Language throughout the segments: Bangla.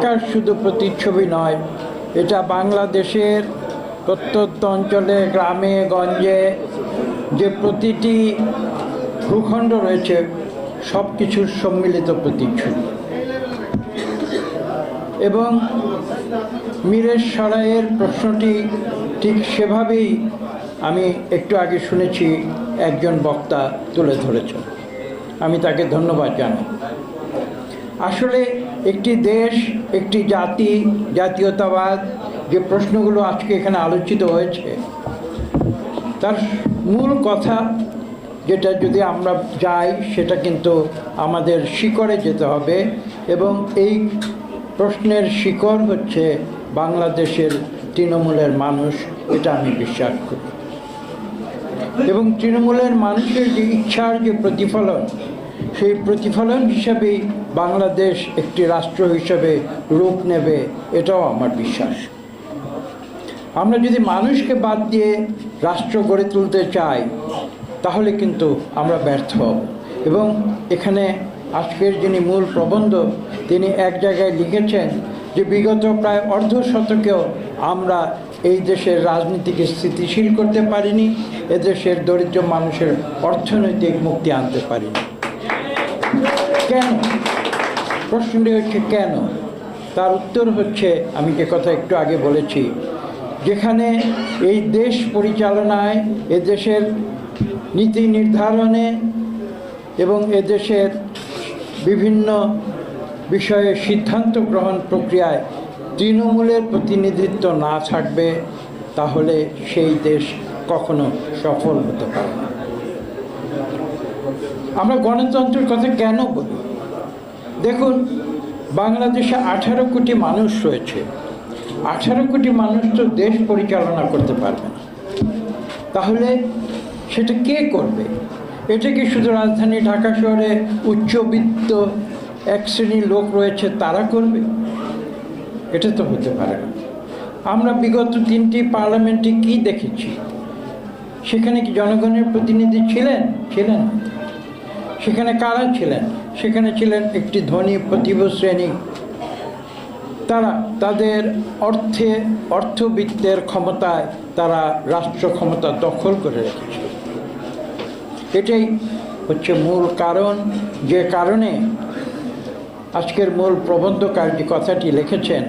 ঢাকার শুধু প্রতিচ্ছবি নয়, এটা বাংলাদেশের প্রত্যন্ত অঞ্চলে, গ্রামে, গঞ্জে যে প্রতিটি ভূখণ্ড রয়েছে সব কিছুর সম্মিলিত প্রতিচ্ছবি। এবং মীরের সরাইয়ের প্রশ্নটি ঠিক সেভাবেই আমি একটু আগে শুনেছি, একজন বক্তা তুলে ধরেছেন। আমি তাকে ধন্যবাদ জানাই। আসলে একটি দেশ, একটি জাতি, জাতীয়তাবাদ, যে প্রশ্নগুলো আজকে এখানে আলোচিত হয়েছে। তার মূল কথা যেটা যদি আমরা যাই, সেটা কিন্তু আমাদের শিকড়ে যেতে হবে এবং এই প্রশ্নের শিকড় হচ্ছে বাংলাদেশের তৃণমূলের মানুষ, এটা আমি বিশ্বাস করি। এবং তৃণমূলের মানুষের যে ইচ্ছার যে প্রতিফলন, সেই প্রতিফলন হিসাবেই বাংলাদেশ একটি রাষ্ট্র হিসেবে রূপ নেবে, এটাও আমার বিশ্বাস। আমরা যদি মানুষকে বাদ দিয়ে রাষ্ট্র গড়ে তুলতে চাই, তাহলে কিন্তু আমরা ব্যর্থ হব। এবং এখানে আজকের যিনি মূল প্রবন্ধ, তিনি এক জায়গায় লিখেছেন যে, বিগত প্রায় অর্ধ শতকেও আমরা এই দেশের রাজনীতিকে স্থিতিশীল করতে পারিনি এদেশের দরিদ্র মানুষের অর্থনৈতিক মুক্তি আনতে পারিনি। কেন? প্রশ্নটি হচ্ছে কেন? তার উত্তর হচ্ছে, আমি যে কথা একটু আগে বলেছি, যেখানে এই দেশ পরিচালনায় এ দেশের নীতি নির্ধারণে এবং এ দেশের বিভিন্ন বিষয়ে সিদ্ধান্ত গ্রহণ প্রক্রিয়ায় তৃণমূলের প্রতিনিধিত্ব না থাকবে, তাহলে সেই দেশ কখনো সফল হতে পারে না। আমরা গণতন্ত্রের কথা কেন বলি? দেখুন, বাংলাদেশে আঠারো কোটি মানুষ রয়েছে। আঠারো কোটি মানুষ তো দেশ পরিচালনা করতে পারবে না। তাহলে সেটা কে করবে? এটা কি শুধু রাজধানী ঢাকা শহরে উচ্চবিত্ত এক শ্রেণির লোক রয়েছে, তারা করবে? এটা তো হতে পারে না। আমরা বিগত তিনটি পার্লামেন্টে কি দেখেছি? সেখানে কি জনগণের প্রতিনিধি ছিলেন? ছিলেন। সেখানে কারা ছিলেন? সেখানে ছিলেন একটি ধনী প্রতিভ শ্রেণি। তারা তাদের অর্থে, অর্থবিত্তের ক্ষমতায় তারা রাষ্ট্র ক্ষমতা দখল করে রেখেছিল। এটাই হচ্ছে মূল কারণ। যে কারণে আজকের মূল প্রবন্ধকার যে কথাটি লিখেছেন,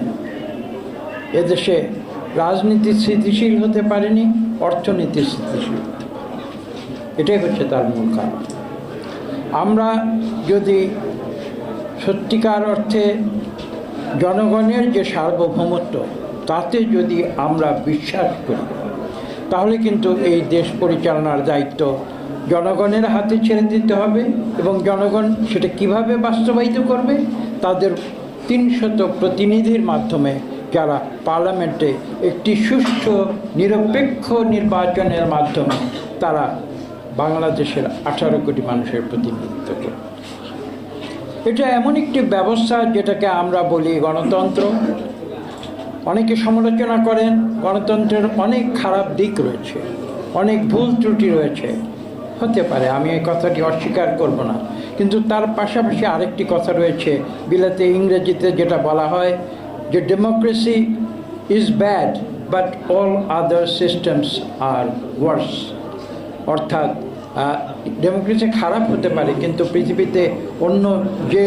এদেশে রাজনীতি স্থিতিশীল হতে পারেনি, অর্থনীতি স্থিতিশীল। এটাই হচ্ছে তার মূল কারণ। আমরা যদি সত্যিকার অর্থে জনগণের যে সার্বভৌমত্ব, তাতে যদি আমরা বিশ্বাস করি, তাহলে কিন্তু এই দেশ পরিচালনার দায়িত্ব জনগণের হাতে ছেড়ে দিতে হবে এবং জনগণ সেটা কীভাবে বাস্তবায়িত করবে, তাদের তিনশত প্রতিনিধির মাধ্যমে যারা পার্লামেন্টে একটি সুষ্ঠু, নিরপেক্ষ নির্বাচনের মাধ্যমে তারা বাংলাদেশের আঠারো কোটি মানুষের প্রতিনিধিত্ব করবে এটা এমন একটি ব্যবস্থা যেটাকে আমরা বলি গণতন্ত্র। অনেকে সমালোচনা করেন, গণতন্ত্রের অনেক খারাপ দিক রয়েছে, অনেক ভুল ত্রুটি রয়েছে। হতে পারে, আমি এই কথাটি অস্বীকার করব না। কিন্তু তার পাশাপাশি আরেকটি কথা রয়েছে, বিলাতে ইংরেজিতে যেটা বলা হয় যে democracy is bad but all other systems are worse অর্থাৎ ডেমোক্রেসি খারাপ হতে পারে, কিন্তু পৃথিবীতে অন্য যে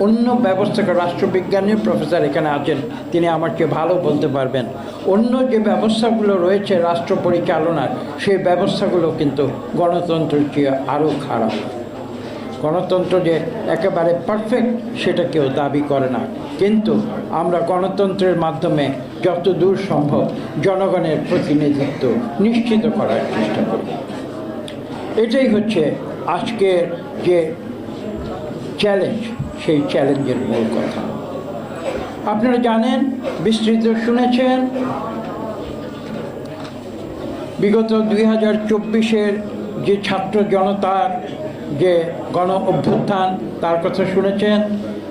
অন্য ব্যবস্থা রাষ্ট্রবিজ্ঞানীর প্রফেসর এখানে আছেন, তিনি আমার চেয়ে ভালো বলতে পারবেন। অন্য যে ব্যবস্থাগুলো রয়েছে রাষ্ট্র পরিচালনার, সেই ব্যবস্থাগুলো কিন্তু গণতন্ত্রের চেয়ে আরও খারাপ। গণতন্ত্র যে একেবারে পারফেক্ট সেটা কেউ দাবি করে না। কিন্তু আমরা গণতন্ত্রের মাধ্যমে যত দূর সম্ভব জনগণের প্রতিনিধিত্ব নিশ্চিত করার চেষ্টা করি। এটাই হচ্ছে আজকের যে চ্যালেঞ্জ সেই চ্যালেঞ্জের মূল কথা। আপনারা জানেন, বিস্তৃত শুনেছেন, বিগত দুই হাজার চব্বিশের যে ছাত্র জনতার যে গণ অভ্যুত্থান, তার কথা শুনেছেন।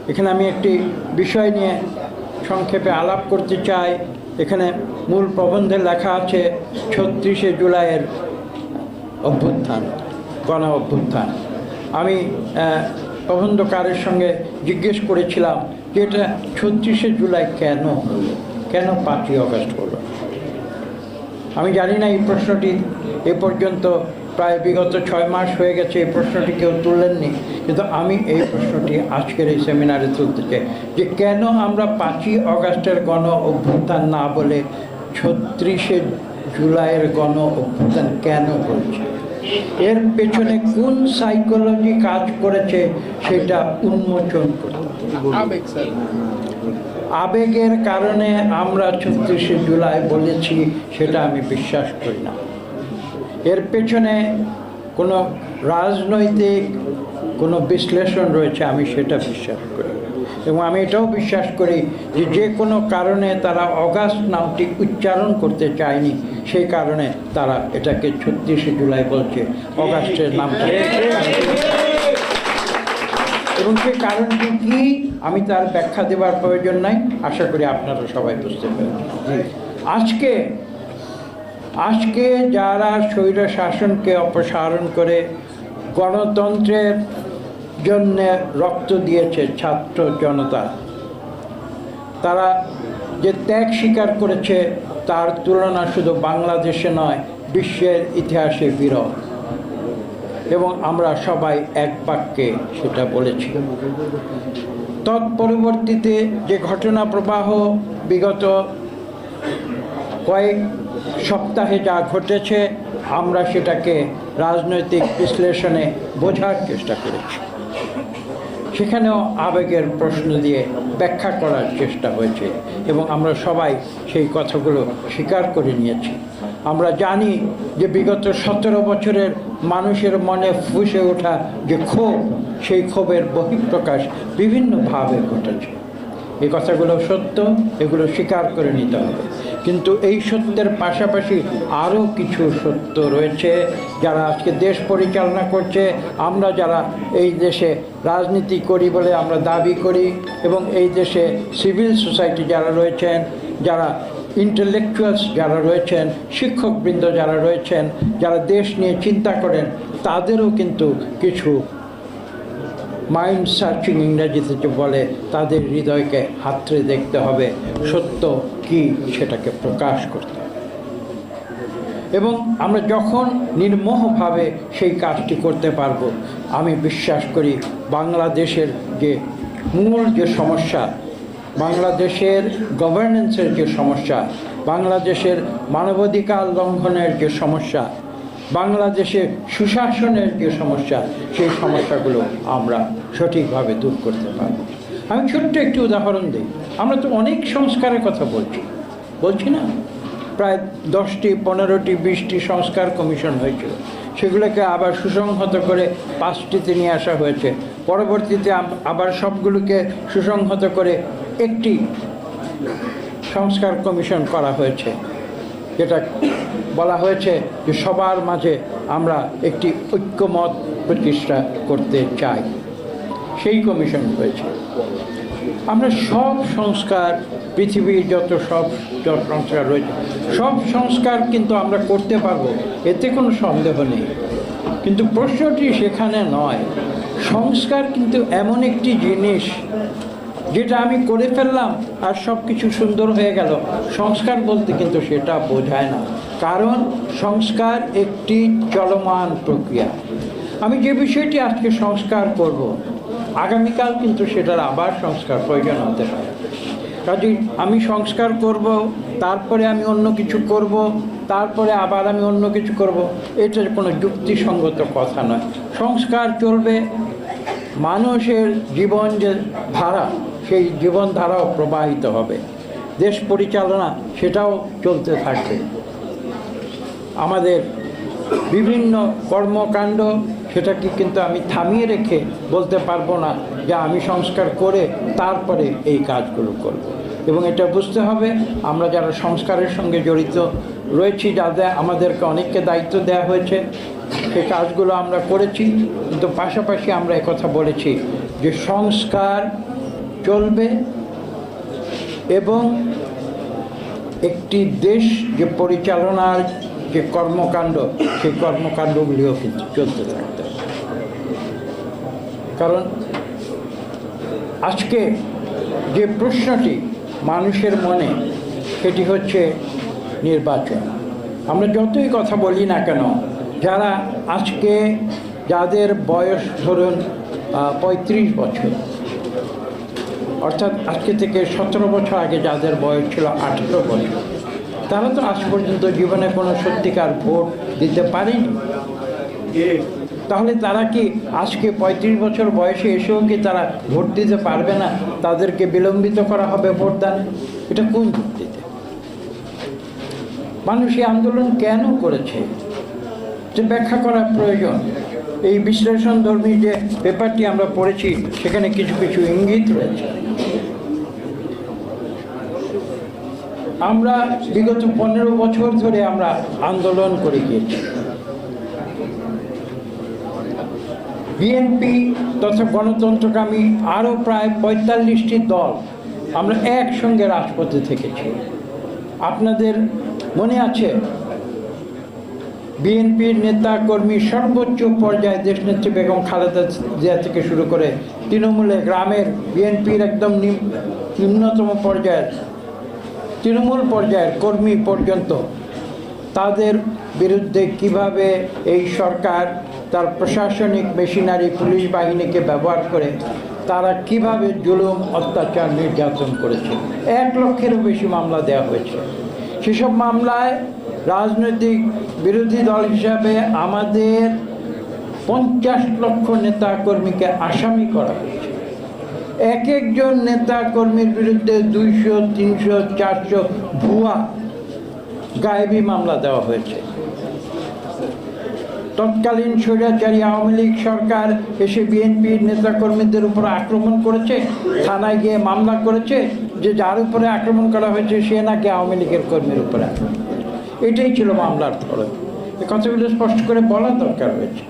এখানে আমি একটি বিষয় নিয়ে সংক্ষেপে আলাপ করতে চাই। এখানে মূল প্রবন্ধে লেখা আছে, ছত্রিশে জুলাইয়ের অভ্যুত্থান, গণ অভ্যুত্থান। আমি প্রবন্ধকারের সঙ্গে জিজ্ঞেস করেছিলাম যে এটা ছত্রিশে জুলাই কেন হলো? কেন পাঁচই অগস্ট হলো? আমি জানি না এই প্রশ্নটি। এ পর্যন্ত প্রায় বিগত ছয় মাস হয়ে গেছে এই প্রশ্নটি কেউ তুললেননি। কিন্তু আমি এই প্রশ্নটি আজকের এই সেমিনারে তুলতে চাই যে কেন আমরা পাঁচই অগাস্টের গণ অভ্যুত্থান না বলে ছত্রিশে জুলাইয়ের গণ অভ্যুত্থান কেন বলছি এর পেছনে কোন সাইকোলজি কাজ করেছে সেটা উন্মোচন করতে আবেগের কারণে আমরা ছত্রিশে জুলাই বলেছি সেটা আমি বিশ্বাস করি না। এর পেছনে কোনো রাজনৈতিক কোনো বিশ্লেষণ রয়েছে আমি সেটা বিশ্বাস করি এবং আমি এটাও বিশ্বাস করি যে যে কোনো কারণে তারা অগাস্ট নামটি উচ্চারণ করতে চায়নি সেই কারণে তারা এটাকে ছত্রিশে জুলাই বলছে। অগাস্টের নামটা। এবং সে কারণটি কি আমি তার ব্যাখ্যা দেওয়ার প্রয়োজন নাই। আশা করি আপনারা সবাই বুঝতে পেরেছেন। আজকে আজকে যারা স্বৈর শাসনকে অপসারণ করে গণতন্ত্রের জন্য রক্ত দিয়েছে ছাত্র জনতা তারা যে ত্যাগ স্বীকার করেছে তার তুলনা শুধু বাংলাদেশে নয়, বিশ্বের ইতিহাসে বিরল। এবং আমরা সবাই এক বাক্যে সেটা বলেছি। তৎপরবর্তীতে যে ঘটনা প্রবাহ বিগত কয়েক সপ্তাহে যা ঘটেছে, আমরা সেটাকে রাজনৈতিক বিশ্লেষণে বোঝার চেষ্টা করেছি। সেখানেও আবেগের প্রশ্ন দিয়ে ব্যাখ্যা করার চেষ্টা হয়েছে এবং আমরা সবাই সেই কথাগুলো স্বীকার করে নিয়েছি। আমরা জানি যে বিগত সতেরো বছরের মানুষের মনে ফুসে ওঠা যে ক্ষোভ, সেই ক্ষোভের বহিঃপ্রকাশ বিভিন্নভাবে ঘটেছে। এই কথাগুলো সত্য, এগুলো স্বীকার করে নিতে হবে। কিন্তু এই সত্যের পাশাপাশি আরও কিছু সত্য রয়েছে যারা আজকে দেশ পরিচালনা করছে। আমরা যারা এই দেশে রাজনীতি করি বলে আমরা দাবি করি এবং এই দেশে সিভিল সোসাইটি যারা রয়েছেন, যারা ইন্টেলেকচুয়ালস যারা রয়েছেন, শিক্ষকবৃন্দ যারা রয়েছেন, যারা দেশ নিয়ে চিন্তা করেন, তাদেরও কিন্তু কিছু মাইন্ড সার্চিং ইংরেজিতে বলে, তাদের হৃদয়কে হাতড়ে দেখতে হবে, সত্য কি সেটাকে প্রকাশ করতে হবে। এবং আমরা যখন নির্মোহভাবে সেই কাজটি করতে পারব, আমি বিশ্বাস করি বাংলাদেশের যে মূল যে সমস্যা, বাংলাদেশের গভর্নেন্সের যে সমস্যা, বাংলাদেশের মানবাধিকার লঙ্ঘনের যে সমস্যা, বাংলাদেশের সুশাসনের যে সমস্যা, সেই সমস্যাগুলো আমরা সঠিকভাবে দূর করতে পারব। আমি ছোট্ট একটি উদাহরণ দিই। আমরা তো অনেক সংস্কারের কথা বলছি। বলছি না? প্রায় দশটি, পনেরোটি, বিশটি সংস্কার কমিশন হয়েছিল। সেগুলোকে আবার সুসংহত করে পাঁচটিতে নিয়ে আসা হয়েছে। পরবর্তীতে আবার সবগুলোকে সুসংহত করে একটি সংস্কার কমিশন করা হয়েছে। যেটা বলা হয়েছে যে সবার মাঝে আমরা একটি ঐক্যমত প্রতিষ্ঠা করতে চাই। সেই কমিশন হয়েছে। আমরা সব সংস্কার, পৃথিবীর যত সব যত সংস্কার রয়েছে, সব সংস্কার কিন্তু আমরা করতে পারব, এতে কোনো সন্দেহ নেই। কিন্তু প্রশ্নটি সেখানে নয়, সংস্কার কিন্তু এমন একটি জিনিস যেটা আমি করে ফেললাম আর সব কিছু সুন্দর হয়ে গেল। সংস্কার বলতে কিন্তু সেটা বোঝায় না, কারণ সংস্কার একটি চলমান প্রক্রিয়া। আমি যে বিষয়টি আজকে সংস্কার করব আগামীকাল কিন্তু সেটার আবার সংস্কার প্রয়োজন হতে পারে। কাজেই আমি সংস্কার করব, তারপরে আমি অন্য কিছু করব, তারপরে আবার আমি অন্য কিছু করব, এটা কোনো যুক্তিসঙ্গত কথা নয়। সংস্কার চলবে, মানুষের জীবন যে ধারা, সেই জীবন ধারাও প্রবাহিত হবে। দেশ পরিচালনা, সেটাও চলতে থাকবে। আমাদের বিভিন্ন কর্মকাণ্ড সেটাকে কিন্তু আমি থামিয়ে রেখে বলতে পারব না যে আমি সংস্কার করে তারপরে এই কাজগুলো করব। এবং এটা বুঝতে হবে, আমরা যারা সংস্কারের সঙ্গে জড়িত রয়েছি, যাদের, আমাদেরকে অনেককে দায়িত্ব দেওয়া হয়েছে সেই কাজগুলো আমরা করেছি, কিন্তু পাশাপাশি আমরা কথা বলেছি যে সংস্কার চলবে এবং একটি দেশ যে পরিচালনার যে কর্মকাণ্ড, সেই কর্মকাণ্ডগুলিও কিন্তু চলতে থাকতে কারণ আজকে যে প্রশ্নটি মানুষের মনে, সেটি হচ্ছে নির্বাচন। আমরা যতই কথা বলি না কেন, যারা আজকে যাদের বয়স ধরুন পঁয়ত্রিশ বছর, অর্থাৎ আজকে থেকে সতেরো বছর আগে যাদের বয়স ছিল আঠেরো বছর তারা তো আজ পর্যন্ত জীবনে কোনো সত্যিকার ভোট দিতে পারেনি। তাহলে তারা কি আজকে পঁয়ত্রিশ বছর বয়সে এসেও কি তারা ভোট দিতে পারবে না? তাদেরকে বিলম্বিত করা হবে ভোটদান? এটা কোন ভিত্তিতে? মানুষ এই আন্দোলন কেন করেছে? যে ব্যাখ্যা করা প্রয়োজন। এই বিশ্লেষণ ধর্মী যে পেপারটি আমরা পড়েছি, সেখানে কিছু কিছু ইঙ্গিত রয়েছে। আমরা বিগত পনেরো বছর ধরে আমরা আন্দোলন করে গিয়েছি। বিএনপি তথা গণতন্ত্রকামী আরও প্রায় পঁয়তাল্লিশটি দল আমরা একসঙ্গে রাজপথে থেকেছি। আপনাদের মনে আছে, বিএনপির নেতা কর্মী সর্বোচ্চ পর্যায়ে দেশ দেশনেত্রী বেগম খালেদা জিয়া থেকে শুরু করে তৃণমূলে গ্রামের বিএনপির একদম নিম- নিম্নতম পর্যায়ের তৃণমূল পর্যায়ের কর্মী পর্যন্ত তাদের বিরুদ্ধে কীভাবে এই সরকার তার প্রশাসনিক মেশিনারি পুলিশ বাহিনীকে ব্যবহার করে, তারা কীভাবে জুলুম, অত্যাচার, নির্যাতন করেছে? এক লক্ষেরও বেশি মামলা দেওয়া হয়েছে। সেসব মামলায় রাজনৈতিক বিরোধী দল হিসাবে আমাদের পঞ্চাশ লক্ষ নেতা কর্মীকে আসামি করা হয়েছে। এক একজন নেতা কর্মীর বিরুদ্ধে দুইশো, তিনশো, চারশো ভুয়া গায়েবী মামলা দেওয়া হয়েছে। তৎকালীন স্বৈরাচারী আওয়ামী লীগ সরকার এসে বিএনপির নেতাকর্মীদের উপর আক্রমণ করেছে, থানায় গিয়ে মামলা করেছে, যে যার উপরে আক্রমণ করা হয়েছে সে নাকি আওয়ামী লীগের কর্মীর উপরে এটাই ছিল মামলার ধরন। এই কথাগুলো স্পষ্ট করে বলা দরকার হয়েছে।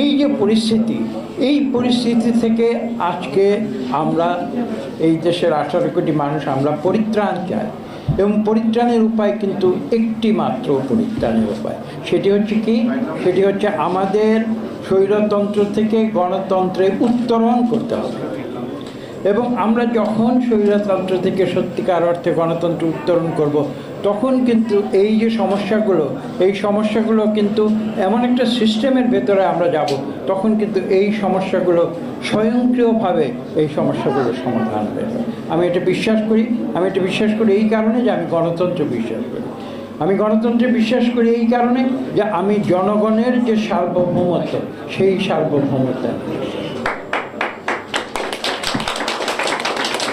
এই যে পরিস্থিতি এই পরিস্থিতি থেকে আজকে আমরা এই দেশের আঠারো কোটি মানুষ আমরা পরিত্রাণ চাই। এবং পরিত্রাণের উপায় কিন্তু একটি মাত্র পরিত্রাণের উপায়। সেটি হচ্ছে কি? সেটি হচ্ছে আমাদের স্বৈরতন্ত্র থেকে গণতন্ত্রে উত্তরণ করতে হবে। এবং আমরা যখন স্বৈরতন্ত্র থেকে সত্যিকার অর্থে গণতন্ত্র উত্তরণ করব তখন কিন্তু এই যে সমস্যাগুলো, এই সমস্যাগুলো কিন্তু এমন একটা সিস্টেমের ভেতরে আমরা যাব, তখন কিন্তু এই সমস্যাগুলো স্বয়ংক্রিয়ভাবে এই সমস্যাগুলো সমাধান হয়ে আমি এটা বিশ্বাস করি, আমি এটা বিশ্বাস করি এই কারণে যে আমি গণতন্ত্র বিশ্বাস করি আমি গণতন্ত্রে বিশ্বাস করি এই কারণে যে আমি জনগণের যে সার্বভৌমত্ব, সেই সার্বভৌমত্ব।